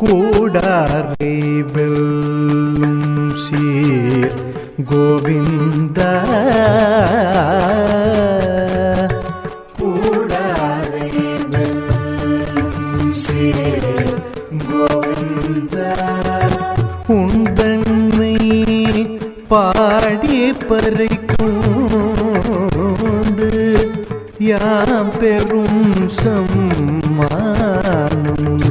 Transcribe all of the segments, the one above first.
கூடாரை வெல்லும் சீர் கோவிந்த. கூடாரை வெல்லும் சீர் கோவிந்த. உந்தன்மை பாடி பறிக்கூந்து யாம் பெரும் சம்மானம்.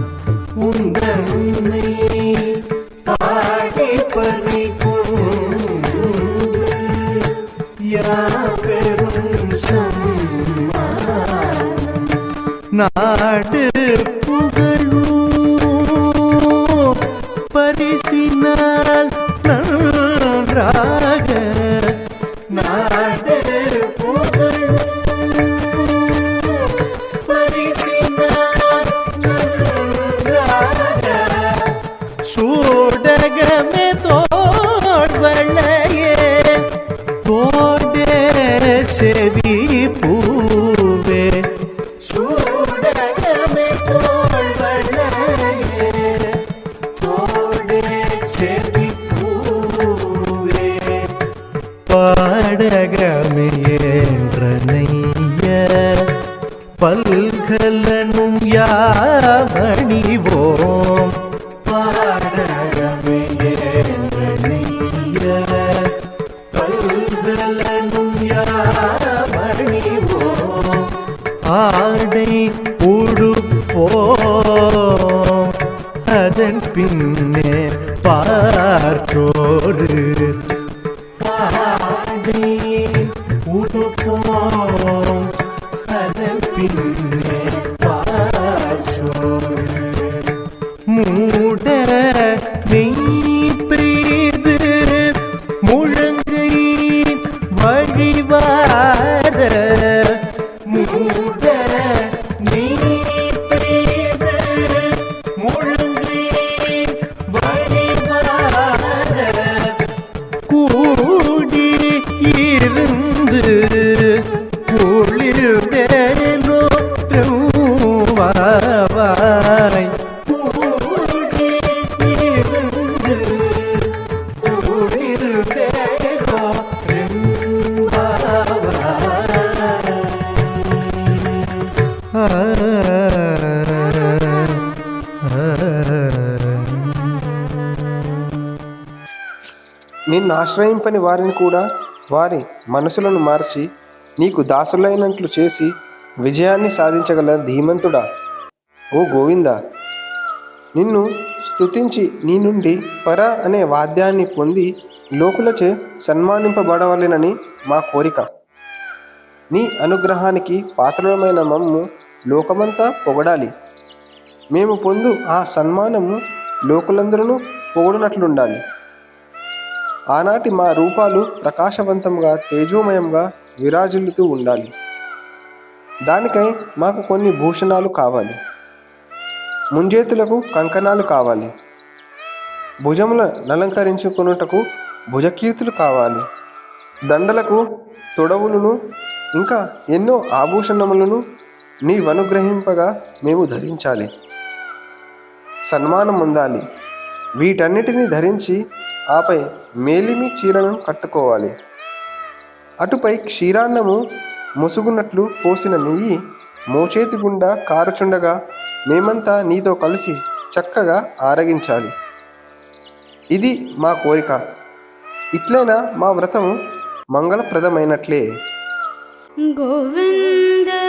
நாடு புகழும் பரிசினால் நன்றாக நாடு சூடகமே தோல்வளையே தோடே செவி பூ பல்கலனும் யாவணிவோம். பாடகமேன்றனைய பல்கலனும் யாவணிவோம் ஆடை உடுப்போம். அதன் பின்னே பார்த்தோரு నిన్ను ఆశ్రయింపని వారిని కూడా వారి మనసులను మార్చి నీకు దాసులైనట్లు చేసి విజయాన్ని సాధించగల ధీమంతుడా? ఓ గోవింద నిన్ను స్తుతించి నీ నుండి పర అనే వాద్యాన్ని పొంది లోకులచే సన్మానింపబడవలెనని మా కోరిక. నీ అనుగ్రహానికి పాత్రమైన మమ్ము లోకమంతా పొగడాలి. మేము పొందు ఆ సన్మానము లోకులందరూ పొగడునట్లుండాలి. ఆనాటి మా రూపాలు ప్రకాశవంతంగా తేజోమయంగా విరాజిల్లుతూ ఉండాలి. దానికై మాకు కొన్ని భూషణాలు కావాలి. ముంజేతులకు కంకణాలు కావాలి. భుజముల నలంకరించుకున్నటకు భుజకీర్తులు కావాలి. దండలకు తొడవులను ఇంకా ఎన్నో ఆభూషణములను నీవనుగ్రహింపగా మేము ధరించాలి. సన్మానం ఉండాలి వీటన్నిటిని ధరించి ఆపై మేలిమి చీరను కట్టుకోవాలి. అటుపై క్షీరాన్నము ముసుగునట్లు పోసిన నెయ్యి మోచేతి గుండా కారుచుండగా మేమంతా నీతో కలిసి చక్కగా ఆరగించాలి. ఇది మా కోరిక. ఇట్లైనా మా వ్రతము మంగళప్రదమైనట్లే. గోవిందా